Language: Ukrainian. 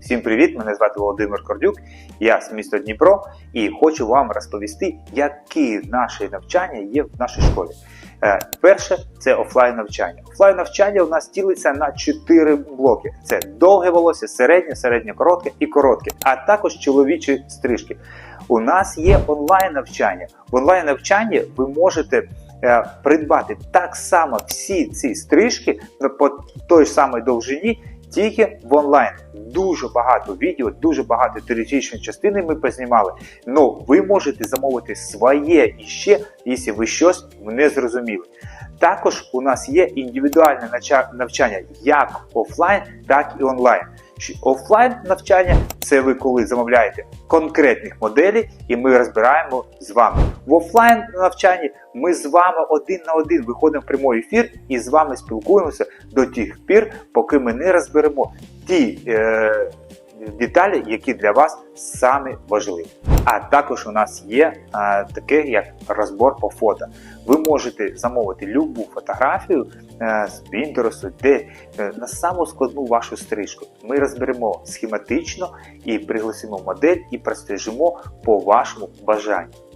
Всім привіт! Мене звати Володимир Кордюк, я з міста Дніпро і хочу вам розповісти, які наші навчання є в нашій школі. Е, Перше це офлайн навчання. Офлайн навчання у нас ділиться на чотири блоки: це довге волосся, середнє, середнє коротке і коротке, а також чоловічі стрижки. У нас є онлайн навчання. В онлайн навчанні ви можете е, придбати так само всі ці стрижки ну, по той ж самій довжині, тільки в онлайн. Дуже багато відео, дуже багато теоретичної частини ми познімали. Ну ви можете замовити своє іще, якщо ви щось не зрозуміли. Також у нас є індивідуальне навчання як офлайн, так і онлайн. Офлайн навчання це ви коли замовляєте конкретних моделей, і ми розбираємо з вами. В офлайн навчанні ми з вами один на один виходимо в прямий ефір і з вами спілкуємося до тих пір, поки ми не розберемо ті е, деталі, які для вас самі важливі. А також у нас є а, таке як розбор по фото. Ви можете замовити любу фотографію а, з Pinterest, де а, на саму складну вашу стрижку. Ми розберемо схематично і пригласимо модель і простежимо по вашому бажанню.